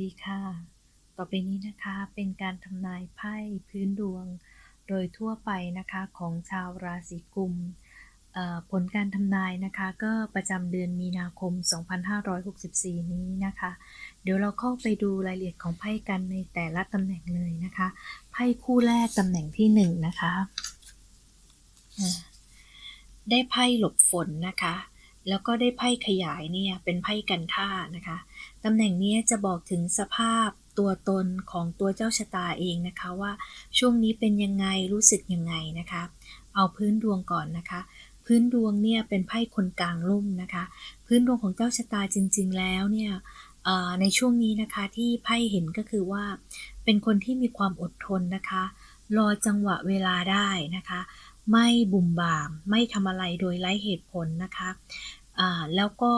ดีค่ะ ต่อไปนี้นะคะเป็นการทำนายไพ่พื้นดวง โดยทั่วไปนะคะของชาวราศีกุม ผลการทำนายนะคะก็ประจำเดือนมีนาคม 2564 นี้นะคะ เดี๋ยวเราเข้าไปดูรายละเอียดของไพ่กันในแต่ละตำแหน่งเลยนะคะ ไพ่คู่แรกตำแหน่งที่หนึ่งนะคะ ได้ไพ่หลบฝนนะคะ แล้วก็ได้ไพ่ขยายเนี่ยเป็นไพ่กันท่านะคะ ตำแหน่งนี้จะบอกถึงสภาพตัวตนของตัวเจ้าชะตาเองนะคะว่าช่วงนี้เป็นยังไงรู้สึกยังไงนะคะ เอาพื้นดวงก่อนนะคะ พื้นดวงเนี่ยเป็นไพ่คนกลางลุ่มนะคะ พื้นดวงของเจ้าชะตาจริง ๆ แล้วเนี่ยในช่วงนี้นะคะที่ไพ่เห็นก็คือว่า เป็นคนที่มีความอดทนนะคะ รอจังหวะเวลาได้นะคะ ไม่บุ่มบ่าม ไม่ทำอะไรโดยไร้เหตุผลนะคะแล้วก็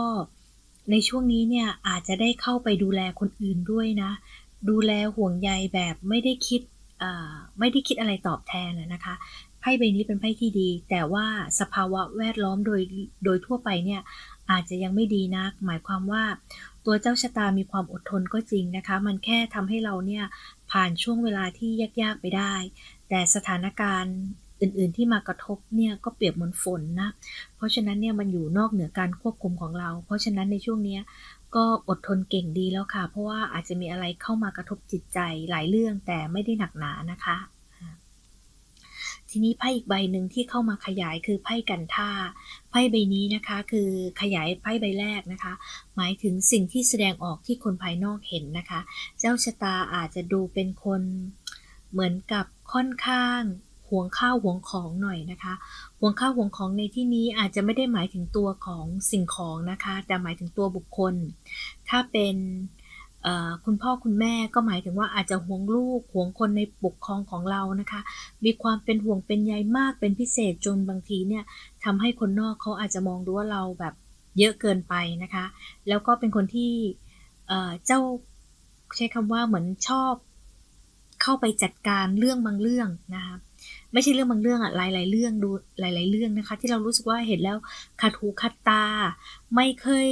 ในช่วงนี้เนี่ยอาจจะได้เข้าไปดูแลคนอื่นด้วยนะ ดูแลห่วงใยแบบไม่ได้คิดไม่ได้คิดอะไรตอบแทนนะนะคะไพ่ใบนี้เป็นไพ่ที่ดี แต่ว่าสภาวะแวดล้อมโดยโดยทั่วไปเนี่ยอาจจะยังไม่ดีนัก หมายความว่าตัวเจ้าชะตามีความอดทนก็จริงนะคะ มันแค่ทำให้เราเนี่ยผ่านช่วงเวลาที่ยากๆไปได้ แต่สถานการณ์ อื่นๆที่มากระทบเนี่ยก็เปรียบเหมือนฝนนะ เพราะฉะนั้นเนี่ยมันอยู่นอกเหนือการควบคุมของเรา เพราะฉะนั้นในช่วงเนี้ยก็อดทนเก่งดีแล้วค่ะ เพราะว่าอาจจะมีอะไรเข้ามากระทบจิตใจหลายเรื่องแต่ไม่ได้หนักหนานะคะ ทีนี้ไพ่อีกใบหนึ่งที่เข้ามาขยายคือไพ่กันท่าไพ่ใบนี้นะคะคือขยายไพ่ใบแรกนะคะ หมายถึงสิ่งที่แสดงออกที่คนภายนอกเห็นนะคะ เจ้าชะตาอาจจะดูเป็นคนเหมือนกับค่อนข้าง ห่วงข้าวห่วงของหน่อยนะคะห่วงข้าวห่วงของในที่นี้อาจจะไม่ได้หมายถึงตัวของสิ่งของนะคะ แต่หมายถึงตัวบุคคล ถ้าเป็นคุณพ่อคุณแม่ก็หมายถึงว่าอาจจะห่วงลูกห่วงคนในปกครองของเรานะคะ มีความเป็นห่วงเป็นใยมากเป็นพิเศษจนบางทีเนี่ยทำให้คนนอกเขาอาจจะมองดูว่าเราแบบเยอะเกินไปนะคะ แล้วก็เป็นคนที่เจ้าใช้คำว่าเหมือนชอบเข้าไปจัดการเรื่องบางเรื่องนะคะ ไม่ใช่เรื่องบางเรื่องอะหลาย ๆ เรื่องดูหลาย ๆ เรื่องนะคะ ที่เรารู้สึกว่าเห็นแล้วขัดหูขัดตา ไม่เคย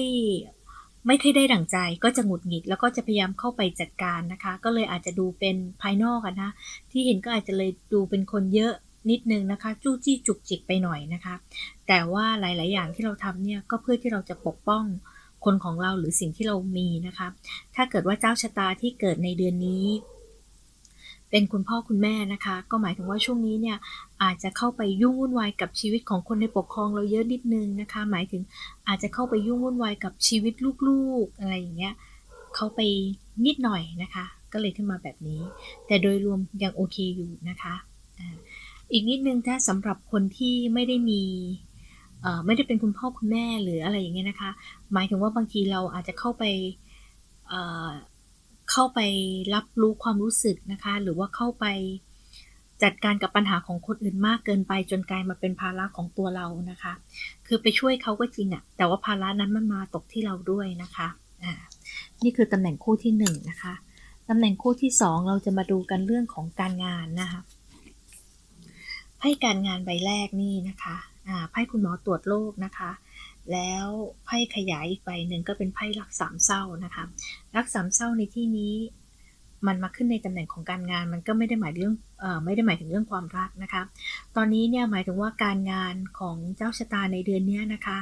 ไม่เคยได้ดั่งใจก็จะหงุดหงิด แล้วก็จะพยายามเข้าไปจัดการนะคะ ก็เลยอาจจะดูเป็นภายนอกอะนะ ที่เห็นก็อาจจะเลยดูเป็นคนเยอะนิดนึงนะคะ จู้จี้จุกจิกไปหน่อยนะคะ แต่ว่าหลาย ๆ อย่างที่เราทำเนี่ยก็เพื่อที่เราจะปกป้องคนของเราหรือสิ่งที่เรามีนะคะ ถ้าเกิดว่าเจ้าชะตาที่เกิดในเดือนนี้ เป็นคุณพ่อคุณแม่นะคะ ก็หมายถึงว่าช่วงนี้เนี่ยอาจจะเข้าไปยุ่งวุ่นวายกับชีวิตของคนในปกครองเราเยอะนิดนึงนะคะ หมายถึงอาจจะเข้าไปยุ่งวุ่นวายกับชีวิตลูกๆอะไรอย่างเงี้ยเข้าไปนิดหน่อยนะคะ ก็เลยขึ้นมาแบบนี้ แต่โดยรวมยังโอเคอยู่นะคะอีกนิดนึงถ้าสำหรับคนที่ไม่ได้มีไม่ได้เป็นคุณพ่อคุณแม่หรืออะไรอย่างเงี้ยนะคะ หมายถึงว่าบางทีเราอาจจะเข้าไป เข้าไปรับรู้ความรู้สึกนะคะ หรือว่าเข้าไปจัดการกับปัญหาของคนอื่นมากเกินไปจนกลายมาเป็นภาระของตัวเรานะคะ คือไปช่วยเขาก็จริงอะแต่ว่าภาระนั้นมันมาตกที่เราด้วยนะคะอ่านี่คือตำแหน่งคู่ที่หนึ่งนะคะตำแหน่งคู่ที่สองเราจะมาดูกันเรื่องของการงานนะคะไพ่การงานใบแรกนี่นะคะไพ่คุณหมอตรวจโรคนะคะ แล้วไพ่ขยายอีกใบหนึ่งก็เป็นไพ่รักสามเศร้านะคะรักสามเศร้าในที่นี้มันมาขึ้นในตำแหน่งของการงาน มันก็ไม่ได้หมายเรื่องอไม่ได้หมายถึงเรื่องความรักนะคะ ตอนนี้เนี่ยหมายถึงว่าการงานของเจ้าชะตาในเดือนนี้นะคะ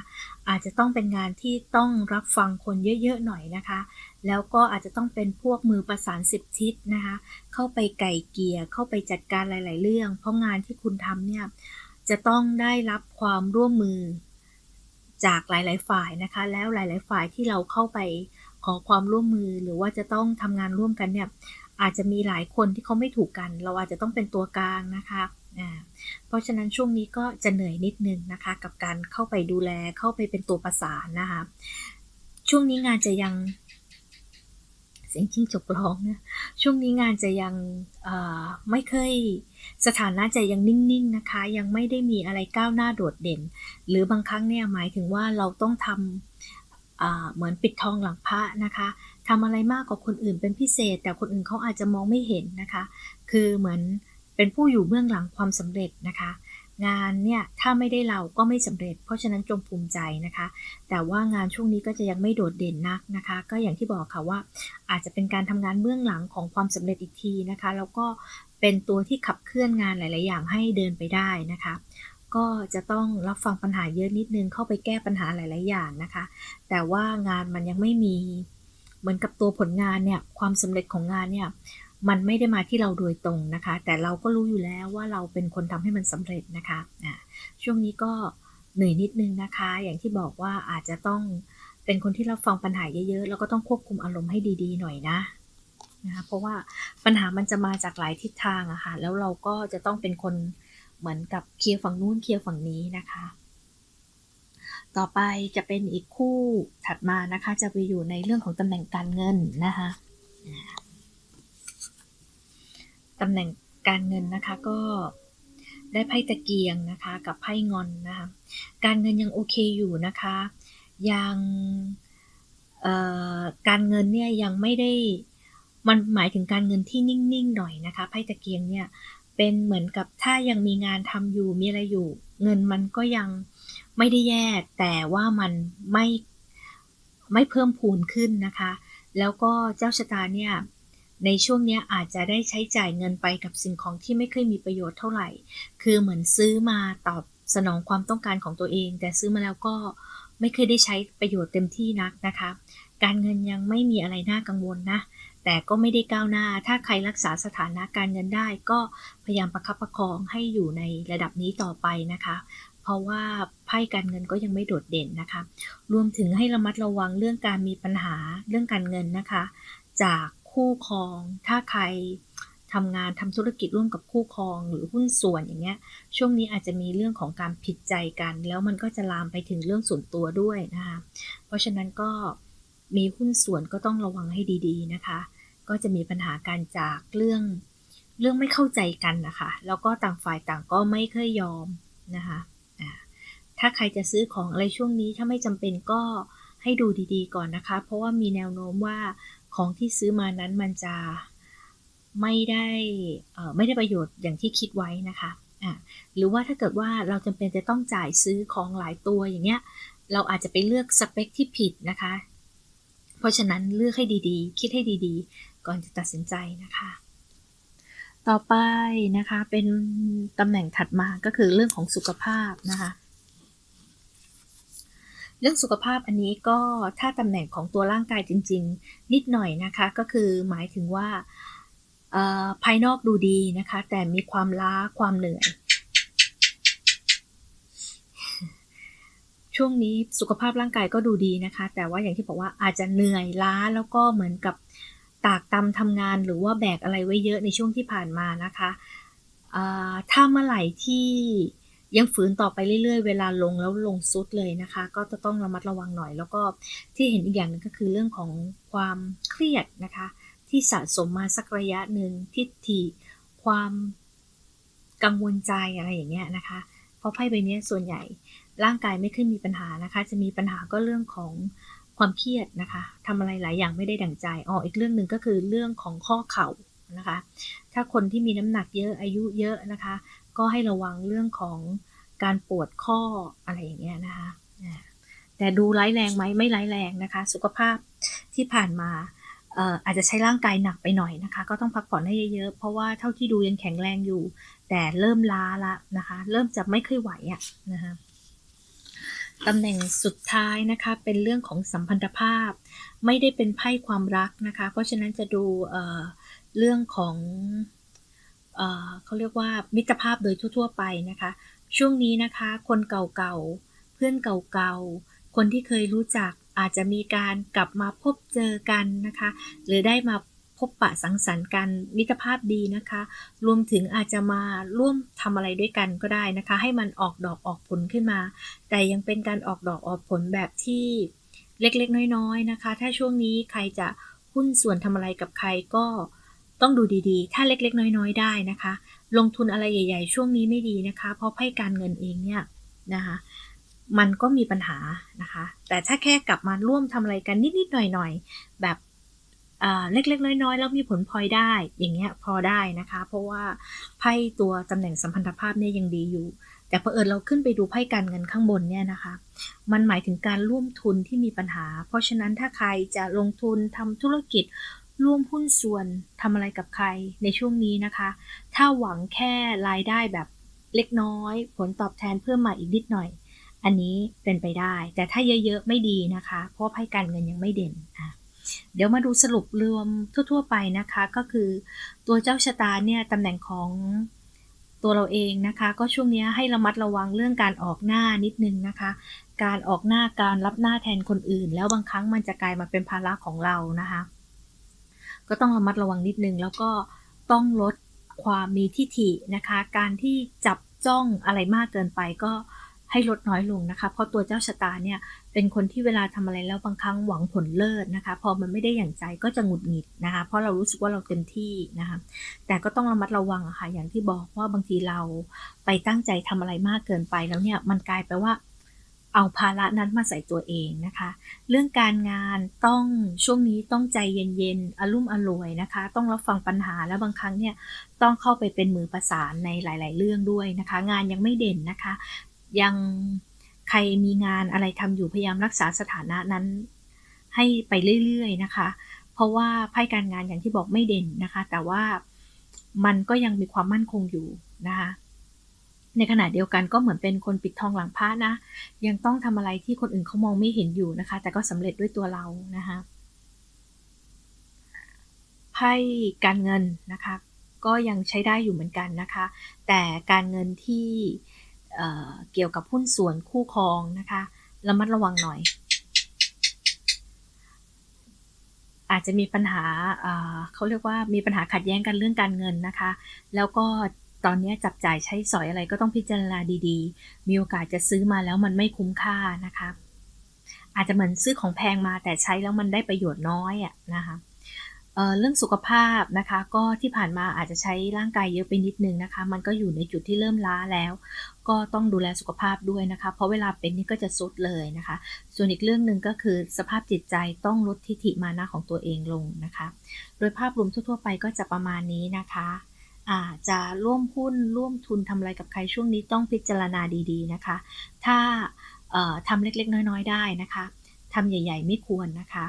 อาจจะต้องเป็นงานที่ต้องรับฟังคนเยอะๆหน่อยนะคะ แล้วก็อาจจะต้องเป็นพวกมือประสานสิบทิศนะคะ เข้าไปไก่เกียร์เข้าไปจัดการหลาย ๆ เรื่อง เพราะงานที่คุณทำเนี่ยจะต้องได้รับความร่วมมือ จากหลาย ๆ ฝ่ายนะคะ แล้วหลาย ๆ ฝ่ายที่เราเข้าไปขอความร่วมมือหรือว่าจะต้องทำงานร่วมกันเนี่ยอาจจะมีหลายคนที่เขาไม่ถูกกัน เราอาจจะต้องเป็นตัวกลางนะคะเพราะฉะนั้นช่วงนี้ก็จะเหนื่อยนิดนึงนะคะ กับการเข้าไปดูแลเข้าไปเป็นตัวประสานนะคะ ช่วงนี้งานจะยัง สียงจิ้งจกร้องเนี่ยช่วงนี้งานจะยังไม่เคยสถานะจะยังนิ่งๆนะคะ ยังไม่ได้มีอะไรก้าวหน้าโดดเด่น หรือบางครั้งเนี่ยหมายถึงว่าเราต้องทำเหมือนปิดทองหลังพระนะคะทำอะไรมากกว่าคนอื่นเป็นพิเศษ แต่คนอื่นเขาอาจจะมองไม่เห็นนะคะ คือเหมือนเป็นผู้อยู่เบื้องหลังความสำเร็จนะคะ งานเนี่ยถ้าไม่ได้เราก็ไม่สำเร็จ เพราะฉะนั้นจงภูมิใจนะคะ แต่ว่างานช่วงนี้ก็จะยังไม่โดดเด่นนักนะคะ ก็อย่างที่บอกค่ะว่า อาจจะเป็นการทำงานเบื้องหลังของความสำเร็จอีกทีนะคะ แล้วก็เป็นตัวที่ขับเคลื่อนงานหลาย ๆ อย่างให้เดินไปได้นะคะ ก็จะต้องรับฟังปัญหาเยอะนิดนึงเข้าไปแก้ปัญหาหลาย ๆ อย่างนะคะ แต่ว่างานมันยังไม่มีเหมือนกับตัวผลงานเนี่ยความสำเร็จของงานเนี่ย มันไม่ได้มาที่เราโดยตรงนะคะ แต่เราก็รู้อยู่แล้วว่าเราเป็นคนทำให้มันสำเร็จนะคะะช่วงนี้ก็เหนื่อยนิดนึงนะคะ อย่างที่บอกว่าอาจจะต้องเป็นคนที่รับฟังปัญหาเยอะๆ แล้วก็ต้องควบคุมอารมณ์ให้ดีๆ หน่อยนะนะคะเพราะว่าปัญหามันจะมาจากหลายทิศทางอะคะ่ะ แล้วเราก็จะต้องเป็นคนเหมือนกับเคลียร์ฝั่งนู้นเคลียร์ฝั่งนี้นะคะ ต่อไปจะเป็นอีกคู่ถัดมานะคะ จะไปอยู่ในเรื่องของตำแหน่งการเงินนะคะ ตำแหน่งการเงินนะคะก็ได้ไพ่ตะเกียงนะคะกับไพ่งอนนะคะการเงินยังโอเคอยู่นะคะ ยังการเงินเนี่ยยังไม่ได้มันหมายถึงการเงินที่นิ่งๆหน่อยนะคะไพ่ตะเกียงเนี่ยเป็นเหมือนกับถ้ายังมีงานทำอยู่มีอะไรอยู่ เงินมันก็ยังไม่ได้แย่แต่ว่ามันไม่ไม่เพิ่มพูนขึ้นนะคะ แล้วก็เจ้าชะตาเนี่ย ในช่วงนี้อาจจะได้ใช้จ่ายเงินไปกับสิ่งของที่ไม่เคยมีประโยชน์เท่าไหร่ คือเหมือนซื้อมาตอบสนองความต้องการของตัวเอง แต่ซื้อมาแล้วก็ไม่เคยได้ใช้ประโยชน์เต็มที่นักนะคะ การเงินยังไม่มีอะไรน่ากังวลนะ แต่ก็ไม่ได้ก้าวหน้า ถ้าใครรักษาสถานะการเงินได้ ก็พยายามประคับประคองให้อยู่ในระดับนี้ต่อไปนะคะ เพราะว่าไพ่การเงินก็ยังไม่โดดเด่นนะคะ รวมถึงให้ระมัดระวังเรื่องการมีปัญหาเรื่องการเงินนะคะ จาก คู่ครอง ถ้าใครทำงานทำธุรกิจร่วมกับคู่ครองหรือหุ้นส่วนอย่างเงี้ย ช่วงนี้อาจจะมีเรื่องของการผิดใจกัน แล้วมันก็จะลามไปถึงเรื่องส่วนตัวด้วยนะคะ เพราะฉะนั้นก็มีหุ้นส่วนก็ต้องระวังให้ดีๆนะคะ ก็จะมีปัญหาการจากเรื่องเรื่องไม่เข้าใจกันนะคะ แล้วก็ต่างฝ่ายต่างก็ไม่เคยยอมนะคะถ้าใครจะซื้อของอะไรช่วงนี้ถ้าไม่จำเป็นก็ให้ดูดีๆก่อนนะคะ เพราะว่ามีแนวโน้มว่า ของที่ซื้อมานั้นมันจะไม่ได้ไม่ได้ประโยชน์อย่างที่คิดไว้นะคะะหรือว่าถ้าเกิดว่าเราจำเป็นจะต้องจ่ายซื้อของหลายตัวอย่างเงี้ยเราอาจจะไปเลือกสเปคที่ผิดนะคะ เพราะฉะนั้นเลือกให้ดีๆ คิดให้ดีๆ ก่อนจะตัดสินใจนะคะ ต่อไปนะคะเป็นตำแหน่งถัดมาก็คือเรื่องของสุขภาพนะคะ เรื่องสุขภาพอันนี้ก็ถ้าตำแหน่งของตัวร่างกายจริง ๆ นิดหน่อยนะคะก็คือหมายถึงว่าภายนอกดูดีนะคะ แต่มีความล้าความเหนื่อย ช่วงนี้สุขภาพร่างกายก็ดูดีนะคะ แต่ว่าอย่างที่บอกว่าอาจจะเหนื่อยล้าแล้วก็เหมือนกับตากตำทำงานหรือว่าแบกอะไรไว้เยอะในช่วงที่ผ่านมานะคะถ้าเมื่อไหร่ที่ ยังฝืนต่อไปเรื่อยๆ เวลาลงแล้วลงซุดเลยนะคะ ก็จะต้องระมัดระวังหน่อย แล้วก็ที่เห็นอีกอย่างนึงก็คือเรื่องของความเครียดนะคะ ที่สะสมมาสักระยะหนึ่งทิฏฐิความกังวลใจอะไรอย่างเงี้ยนะคะ เพราะไพ่ใบนี้ส่วนใหญ่ร่างกายไม่ขึ้นมีปัญหานะคะ จะมีปัญหาก็เรื่องของความเครียดนะคะทำอะไรหลายอย่างไม่ได้ดั่งใจอ๋ออีกเรื่องหนึ่งก็คือเรื่องของข้อเข่านะคะ ถ้าคนที่มีน้ำหนักเยอะอายุเยอะนะคะ ก็ให้ระวังเรื่องของการปวดข้ออะไรอย่างเงี้ยนะคะแต่ดูร้ายแรงไหมไม่ร้ายแรงนะคะ สุขภาพที่ผ่านมาอาจจะใช้ร่างกายหนักไปหน่อยนะคะ ก็ต้องพักผ่อนให้เยอะๆ เพราะว่าเท่าที่ดูยังแข็งแรงอยู่ แต่เริ่มล้าละนะคะ เริ่มจะไม่ค่อยไหวอะนะคะตำแหน่งสุดท้ายนะคะเป็นเรื่องของสัมพันธภาพ ไม่ได้เป็นไพ่ความรักนะคะ เพราะฉะนั้นจะดูเเรื่องของ เขาเรียกว่ามิตรภาพโดยทั่ว ๆ ไปนะคะ ช่วงนี้นะคะ คนเก่าๆ เพื่อนเก่าๆ คนที่เคยรู้จักอาจจะมีการกลับมาพบเจอกันนะคะ หรือได้มาพบปะสังสรรค์กันมิตรภาพดีนะคะ รวมถึงอาจจะมาร่วมทำอะไรด้วยกันก็ได้นะคะ ให้มันออกดอกออกผลขึ้นมา แต่ยังเป็นการออกดอกออกผลแบบที่เล็กๆ น้อยๆนะคะ ถ้าช่วงนี้ใครจะหุ้นส่วนทำอะไรกับใครก็ ต้องดูดีๆ ถ้าเล็กๆ น้อยๆ ได้นะคะ ลงทุนอะไรใหญ่ ๆ ช่วงนี้ไม่ดีนะคะ เพราะไพ่การเงินเองเนี่ยนะคะมันก็มีปัญหานะคะ แต่ถ้าแค่กลับมาร่วมทำอะไรกันนิดๆหน่อยๆ แบบเล็กๆ น้อยๆ แล้วมีผลพลอยได้ อย่างเงี้ยพอได้นะคะ เพราะว่าไพ่ตัวตำแหน่งสัมพันธภาพเนี่ยยังดีอยู่ แต่เผอิญเราขึ้นไปดูไพ่การเงินข้างบนเนี่ยนะคะ มันหมายถึงการร่วมทุนที่มีปัญหา เพราะฉะนั้นถ้าใครจะลงทุนทำธุรกิจ ร่วมหุ้นส่วนทำอะไรกับใครในช่วงนี้นะคะ ถ้าหวังแค่รายได้แบบเล็กน้อย ผลตอบแทนเพิ่มมาอีกนิดหน่อย อันนี้เป็นไปได้ แต่ถ้าเยอะๆไม่ดีนะคะ เพราะไพ่การเงินยังไม่เด่นอะเดี๋ยวมาดูสรุปรวมทั่ว ๆ ไปนะคะ ก็คือตัวเจ้าชะตาเนี่ยตำแหน่งของตัวเราเองนะคะ ก็ช่วงนี้ให้ระมัดระวังเรื่องการออกหน้านิดนึงนะคะ การออกหน้าการรับหน้าแทนคนอื่น แล้วบางครั้งมันจะกลายมาเป็นภาระของเรานะคะ ก็ต้องระมัดระวังนิดนึง แล้วก็ต้องลดความมีทิฐินะคะ การที่จับจ้องอะไรมากเกินไปก็ให้ลดน้อยลงนะคะ เพราะตัวเจ้าชะตาเนี่ยเป็นคนที่เวลาทำอะไรแล้วบางครั้งหวังผลเลิศนะคะ พอมันไม่ได้อย่างใจก็จะหงุดหงิดนะคะ เพราะเรารู้สึกว่าเราเต็มที่นะคะ แต่ก็ต้องระมัดระวังะค่ะอย่างที่บอกว่าบางทีเราไปตั้งใจทำอะไรมากเกินไปแล้วเนี่ยมันกลายไปว่า เอาภาระนั้นมาใส่ตัวเองนะคะ เรื่องการงานต้องช่วงนี้ต้องใจเย็นๆอารมณ์อร่วยนะคะ ต้องรับฟังปัญหาแล้วบางครั้งเนี่ยต้องเข้าไปเป็นมือประสานในหลาย ๆ เรื่องด้วยนะคะ งานยังไม่เด่นนะคะ ยังใครมีงานอะไรทำอยู่พยายามรักษาสถานะนั้นให้ไปเรื่อย ๆ นะคะ เพราะว่าไพ่การงานอย่างที่บอกไม่เด่นนะคะ แต่ว่ามันก็ยังมีความมั่นคงอยู่นะคะ ในขณะเดียวกันก็เหมือนเป็นคนปิดทองหลังพระนะ ยังต้องทำอะไรที่คนอื่นเขามองไม่เห็นอยู่นะคะ แต่ก็สำเร็จด้วยตัวเรานะคะไพ่การเงินนะคะ ก็ยังใช้ได้อยู่เหมือนกันนะคะ แต่การเงินที่เเกี่ยวกับหุ้นส่วนคู่ครองนะคะระมัดระวังหน่อย อาจจะมีปัญหาเขาเรียกว่ามีปัญหาขัดแย้งกันเรื่องการเงินนะคะ แล้วก็ ตอนนี้จับจ่ายใช้สอยอะไรก็ต้องพิจารณาดีๆ มีโอกาสจะซื้อมาแล้วมันไม่คุ้มค่านะคะ อาจจะเหมือนซื้อของแพงมาแต่ใช้แล้วมันได้ประโยชน์น้อยอะนะคะเเรื่องสุขภาพนะคะก็ที่ผ่านมาอาจจะใช้ร่างกายเยอะไปนิดนึงนะคะ มันก็อยู่ในจุดที่เริ่มล้าแล้ว ก็ต้องดูแลสุขภาพด้วยนะคะ เพราะเวลาเป็นนี่ก็จะสุดเลยนะคะ ส่วนอีกเรื่องหนึ่งก็คือสภาพจิตใจต้องลดทิฐิมานะของตัวเองลงนะคะ โดยภาพรวมทั่ว ๆ ไปก็จะประมาณนี้นะคะ อาจะร่วมหุ้นร่วมทุนทำอะไรกับใครช่วงนี้ต้องพิจารณาดีๆนะคะ ถ้าทำเล็กๆ น้อยๆ ได้นะคะทำใหญ่ ๆ ไม่ควรนะคะ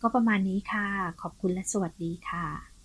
ก็ประมาณนี้ค่ะ ขอบคุณและสวัสดีค่ะ